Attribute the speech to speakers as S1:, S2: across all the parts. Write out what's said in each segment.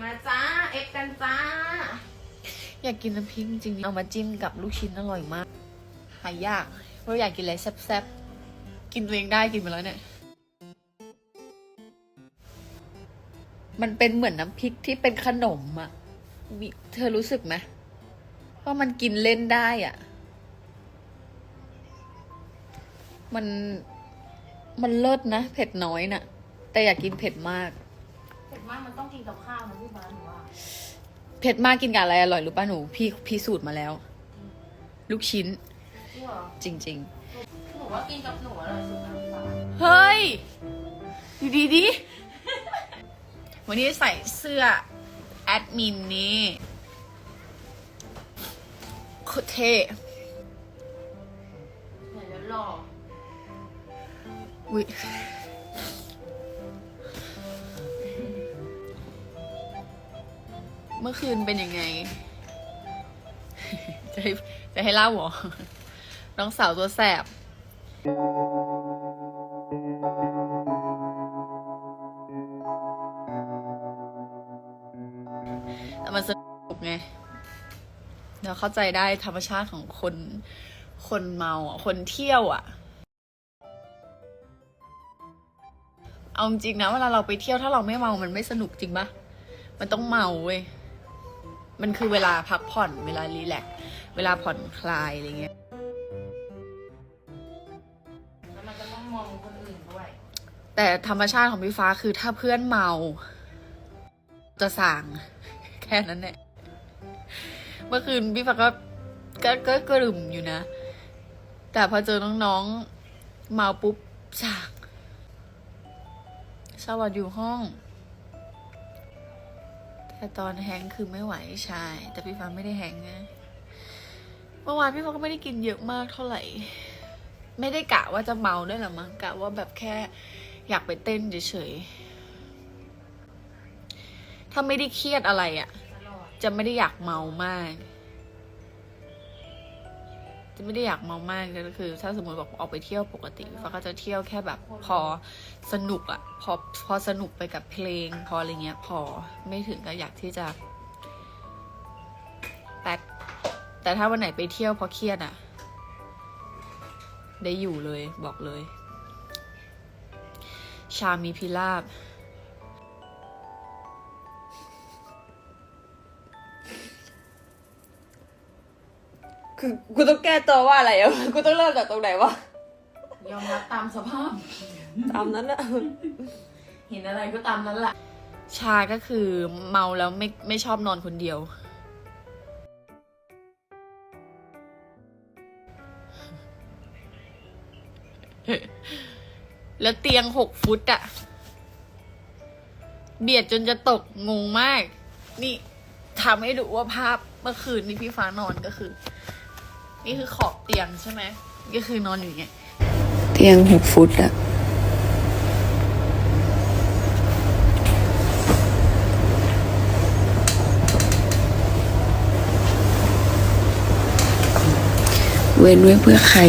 S1: มาจ้า เอฟกันจ้า
S2: อยากกินน้ำพริกจริงๆเอามาจิ้มกับลูกชิ้นอร่อยมาก หายาก เพราะอยากกินอะไรแซ่บๆ กินตัวเองได้กินไปแล้วเนี่ย มันเป็นเหมือนน้ำพริกที่เป็นขนมอะเธอรู้สึกไหมว่ามันกินเล่นได้อะมันมันเลิศนะ เผ็ดน้อยน่ะ แต่อยากกินเผ็ดมาก
S1: เผ็ดมากมันต้องกินกับข้าวนะพี่บ้านหนูว่า
S2: เผ็ดมากกินกับอะไรอร่อยรู้ป่ะหนูพี่พี่สูตรมาแล้ว ลูกชิ้น
S1: จริงเหรอ
S2: จริง
S1: หนูว่ากินกับหนูอร่อยสุดนะพี่บ้าน
S2: ๆ เฮ้ยดูดีดิวันนี้ใส่เสื้อ แอดมินนี่โคตรเท่
S1: เห็นแล้วหลอก
S2: อุ้ย เมื่อคืนเป็นยังไง จะให้จะให้เล่าหรอ น้องสาวตัวแสบ แต่มันสนุกไง เราเข้าใจได้ธรรมชาติของคน คนเมาอะ คนเที่ยวอะเอาจริงนะเวลาเราไปเที่ยวถ้าเราไม่เมามันไม่สนุกจริงปะมันต้องเมาเว้ย มันคือเวลาพักผ่อนเวลารีแลกซ์เวลาผ่อนคลายอะไรเงี้ย
S1: แล้วมันก็ต้องมองคนอื่นด้วย
S2: แต่ธรรมชาติของพี่ฟ้าคือถ้าเพื่อนเมา จะสั่ง แค่นั้นแหละเมื่อคืนพี่ฟ้าก็ก็ก็กระหึ่มอยู่นะ แต่พอเจอน้องๆ เมาปุ๊บสั่งชาลอตอยู่ห้อง แต่ตอนแฮงคือไม่ไหวใช่ แต่พี่ฟ้าไม่ได้แฮงนะเมื่อวานพี่ฟ้าก็ไม่ได้กินเยอะมากเท่าไหร่ ไม่ได้กะว่าจะเมาด้วยหรอมั้งกะว่าแบบแค่อยากไปเต้นเฉยๆถ้าไม่ได้เครียดอะไรอะ่ะ จะไม่ได้อยากเมามาก จะไม่ได้อยากเมามากก็คือ ถ้าสมมติบอกออกไปเที่ยวปกติฟ้าก็จะเที่ยวแค่แบบพอสนุกอะพอพอสนุกไปกับเพลง พออะไรเงี้ย พอไม่ถึงก็อยากที่จะแป๊กแต่ถ้าวันไหนไปเที่ยวเพราะเครียดอะ่ะได้อยู่เลยบอกเลย ชามีพิราบ คือกูต้องแก้ตัวว่าอะไรอะกูต้องเริ่มจากตรงไหนวะ
S1: ยอมรับตามสภาพ
S2: ตามนั้นอะ
S1: เห็นอะไรก็ตามนั้นแหละ
S2: ชาก็คือเมาแล้วไม่ไม่ชอบนอนคนเดียว แล้วเตียงหกฟุตอะเบียดจนจะตกงงมาก นี่ทำให้ดูว่าภาพเมื่อคืนนี่พี่ฟ้านอนก็คือ นี่คือขอบเตียงใช่ไหมก็คือนอนอยู่อย่างเงี้ย
S3: เตียงหกฟุตอะเว้นไว้เพื่อใคร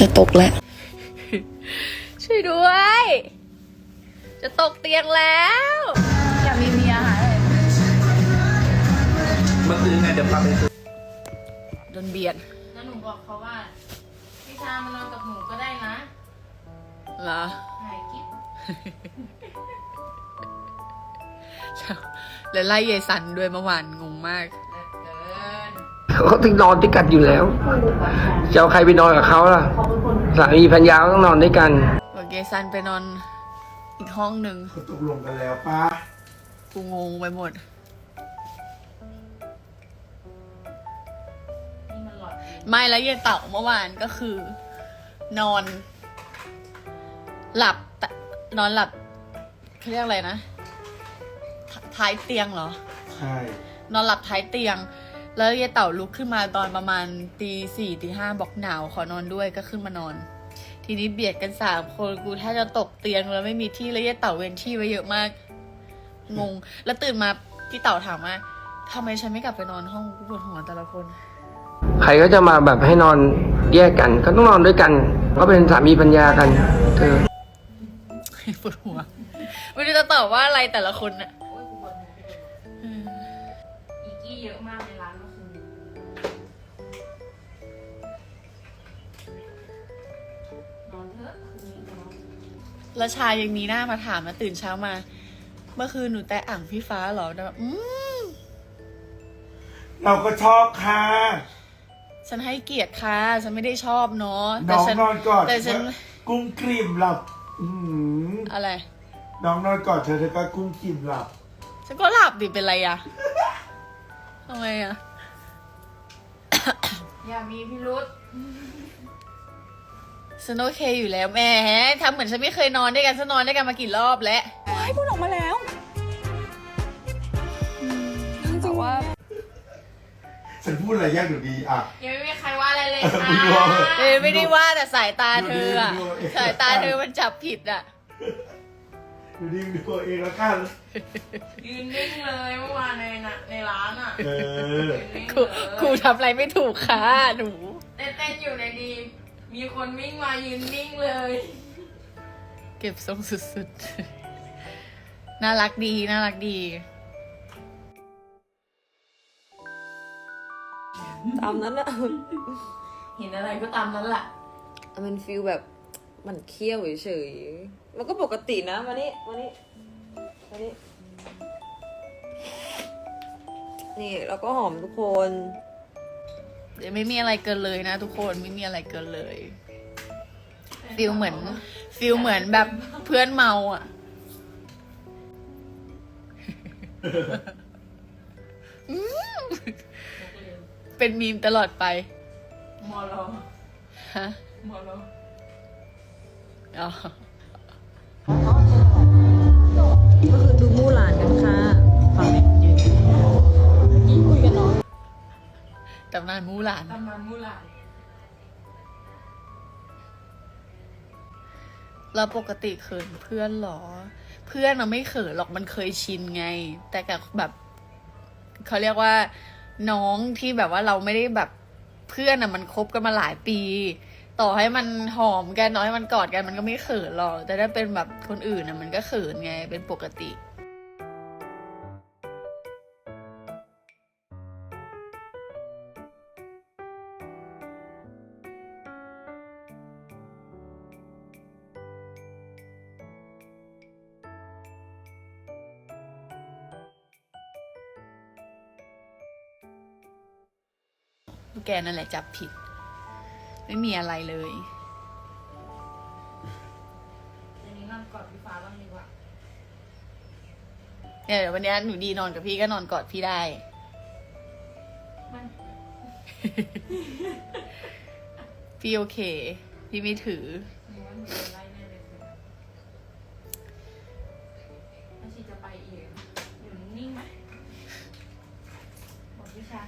S3: จะตกแล้ว
S2: ช่วยด้วย จะตกเตียงแล้ว
S1: อยากมีเมียหาเลย
S4: เมื่อคืนไงเดี๋ยวพาไปซื้อ
S2: โดนเบียด
S1: แล้วหนูบอกเขาว่าพี่ชามานอนกับหนูก็ได้นะ
S2: เหรอ
S1: หายกิ๊บ
S2: แล้วไล่ยายสันด้วยเมื่อวานงงมาก
S1: เลิศเกิน
S4: เขาถึงนอนด้วยกันอยู่แล้วจะเอาใครไปนอนกับเขาล่ะสามีพันยาก็ต้องนอนด้วยกัน
S2: บอกยายสันไปนอนอีกห้องหนึ่ง
S5: เขาตกลงกันแล้วป้า
S2: กูงงไปหมด ไม่แล้วยายเต่าเมื่อวานก็คือ นอน หลับตะนอนหลับเขาเรียกอะไรนะทท้ายเตียงเหรอ
S5: ใช่
S2: นอนหลับท้ายเตียง แล้วยายเต่าลุกขึ้นมาตอนประมาณตีสี่ตีห้าบอกหนาวขอนอนด้วยก็ขึ้นมานอน ทีนี้เบียดกันสามคนกูแทบจะตกเตียงแล้วไม่มีที่แล้วยายเต่าเว้นที่ไว้เยอะมาก งง แล้วตื่นมาพี่เต่าถามว่าทำไมฉันไม่กลับไปนอนห้องกูปวดหัวแต่ละคน
S4: ใครก็จะมาแบบให้นอนแยกกันเขาต้องนอนด้วยกันเขาเป็นสามีปัญญากัน เธอ
S2: ปวดหัวไม่รู้จะตอบว่าอะไรแต่ละคนอะ
S1: โอ้ยกูบ่นกูบ่นอีกี้เยอะมากในร้านเมื่อคืนนอนเถอะคืนนี้นอน
S2: แล้วชายยังมีหน้ามาถามนะตื่นเช้ามา เมื่อคืนหนูแต่อ่างพี่ฟ้าเหรอแต่แบบอืม
S5: เราก็ชอบค่ะ
S2: ฉันให้เกียรติค่ะ ฉันไม่ได้ชอบเนาะแต่
S5: น้อง
S2: ฉัน
S5: นอนกอด
S2: แต่ฉัน
S5: กุ้งกลิ่มหลับอืม
S2: อะไร
S5: น้องนอนกอดเธอเธอก็กุ้งกลิ่มหลับ
S2: ฉันก็หลับดิเป็นไรอะทำไมอะ
S1: อย่ามีพิรุษ
S2: ฉันโอเคอยู่แล้วแหมทำเหมือนฉันไม่เคยนอนด้วยกันฉันนอนด้วยกันมากี่รอบแล้ว
S6: ให้พูดออกมาแล้ว จริงๆว่า
S5: ฉันพูดอะไรยากหรือดีอะ
S1: ยังไม่มีใครว่าอะไรเลยค่ะ
S5: มึงรอ
S2: เอ้ยไม่ได้ว่าแต่สายตาเธออะ
S5: ดูดิดูดิ
S2: สายตาเธอมันจับผิดอะ
S5: ดูดีดูตัวเองแล้วกัน
S1: ยืนนิ่งเลยเมื่อวานในน่ะในร้านอะ
S5: เออ
S1: ยืนนิ่ง
S2: ครู
S1: เลย
S2: ครูทำอะไรไม่ถูกค่ะหนู
S1: เต้นๆอยู่ในดี มีคนวิ่งมายืนนิ่งเลย
S2: เก็บทรงสุดๆ น่ารักดี น่ารักดี
S6: ตามนั้นอะ
S1: เห็นอะไรก็ตามนั้นแหละ
S6: มันฟีลแบบมันเคี้ยวเฉยๆ มันก็ปกตินะมานี่มานี่มานี่นี่แล้วก็หอมทุกคน
S2: เดี๋ยวไม่มีอะไรเกินเลยนะทุกคนไม่มีอะไรเกินเลยฟิลเหมือนฟิลเหมือนแบบเพื่อนเมาอะอืม เป็นมีมตลอดไป
S1: มอลอ
S2: ฮะ
S1: มอลอ
S2: อ๋อ
S6: ก็คือดูมู่หลานกันค่ะฟังเนี่ยยืนคุยกันเนาะ
S2: ตำนานมูหลาน
S1: ตำนานมูหลาน
S2: เราปกติเขินเพื่อนเหรอ เพื่อนเราไม่เขินหรอกมันเคยชินไง แต่กับแบบเขาเรียกว่า น้องที่แบบว่าเราไม่ได้แบบเพื่อนอะมันคบกันมาหลายปี ต่อให้มันหอมกันน้อยมันกอดกันมันก็ไม่เขินหรอกแต่ถ้าเป็นแบบคนอื่นอะมันก็เขินไงเป็นปกติ แกนั่นแหละจับผิด ไม่มีอะไรเลย
S1: เดี๋ยวนี้นอนกอดพี่ฟ้าบ้างดีกว่า
S2: เนี่ยเดี๋ยววันเนี้ยหนูดีนอนกับพี่ก็นอนกอดพี่ได้
S1: มัน
S2: พี่โอเค พี่ไม่ถือ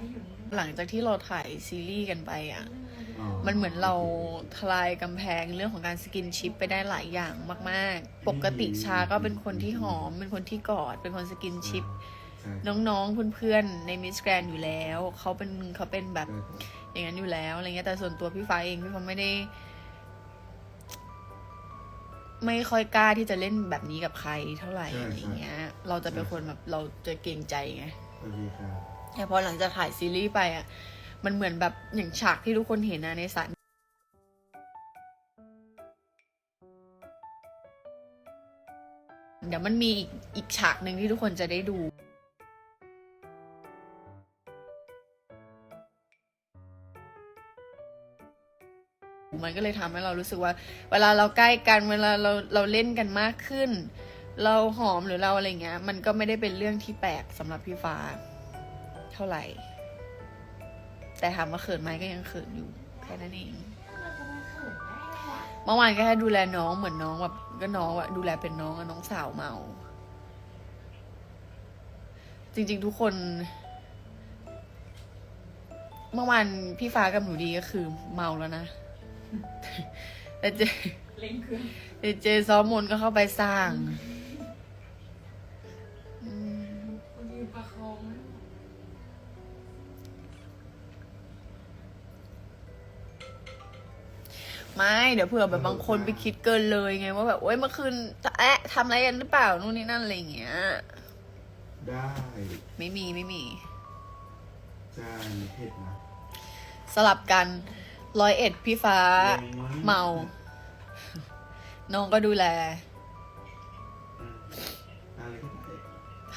S1: ห้อยู่นิ่งห
S2: ลังจากที่เราถ่ายซีรีส์กันไปอะ
S1: ๆ
S2: มันเหมือนเราทลายกำแพงเรื่องของการสกินชิปไปได้หลายอย่างมาก ๆ ปกติชาก็เป็นคนที่หอม เป็นคนที่กอด เป็นคนสกินชิป น้องๆเพื่อนๆในมิสแกรนอยู่แล้ว เขาเป็นเขาเป็นแบบอย่างนั้นอยู่แล้วอะไรเงี้ยแต่ส่วนตัวพี่ฟ้าเองพี่ฟ้าไม่ได้ ไม่ค่อยกล้าที่จะเล่นแบบนี้กับใครเท่าไหร่
S5: ใช่
S2: อะไรเงี้ย เราจะเป็นคนแบบเราจะเกรงใจไง
S5: โอเคครับ
S2: แต่พอหลังจากถ่ายซีรีส์ไปอะ มันเหมือนแบบอย่างฉากที่ทุกคนเห็นนะในสระเดี๋ยวมันมีอีกอีกฉากหนึ่งที่ทุกคนจะได้ดู มันก็เลยทำให้เรารู้สึกว่า เวลาเราใกล้กันเวลาเราเราเล่นกันมากขึ้น เราหอมหรือเราอะไรเงี้ย มันก็ไม่ได้เป็นเรื่องที่แปลกสำหรับพี่ฟ้า เท่าไหร่ แต่ถามว่าเขินไหมก็ยังเขินอยู่แค่นั้นเองเมื่อวานก็แค่ดูแลน้องเหมือนน้องแบบก็น้องอะดูแลเป็นน้องอะน้องสาวเมา จริง ๆ ทุกคน เมื่อวานพี่ฟ้ากับหนูดีก็คือเมาแล้วนะแต่เจ
S1: เล่นเครื่อง
S2: แต่เจซ้อมมนต์ก็เข้าไปสร้าง ไม่เดี๋ยวเผื่อแบบบางคนไปคิดเกินเลยไงว่าแบบโอ๊ยเมื่อคืนแอะทำอะไรกันหรือเปล่านู่นนี่นั่นอะไรอย่างเงี้ย
S5: ได้
S2: ไม่มีไม่มี
S5: จะมีเผ็ดนะ
S2: สลับกันร้อยเอ็ดพี่ฟ้า เมา น้องก็ดูแล
S5: อืมอะไรก็ได้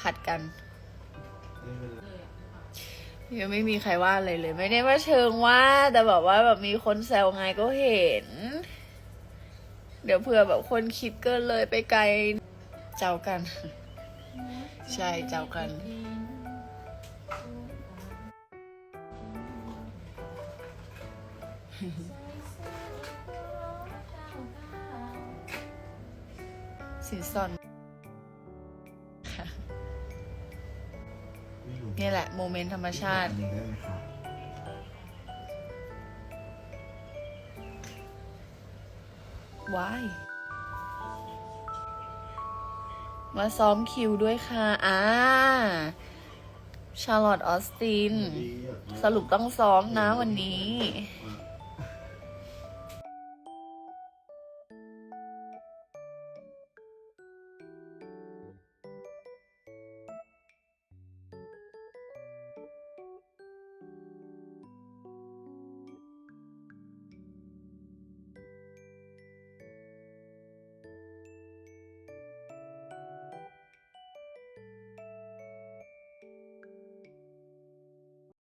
S2: ผัดกัน
S5: ไม่เป็นไร
S2: ยังไม่มีใครว่าอะไรเลย ไม่ได้ว่าเชิงว่า แต่แบบว่าแบบมีคนแซวไงก็เห็น เดี๋ยวเผื่อแบบคนคิดเกินเลยไปไกล เจ้ากัน ใช่เจ้ากัน สินสอน นี่แหละโมเมนต์ธรรมชาติ
S5: อันนี้ได้ไหมคะ
S2: ว้ายมาซ้อมคิวด้วยค่ะ อ่า ชาร์ลอตออสติน
S5: ดีอะ
S2: สรุปต้องซ้อมนะวันนี้
S5: อะ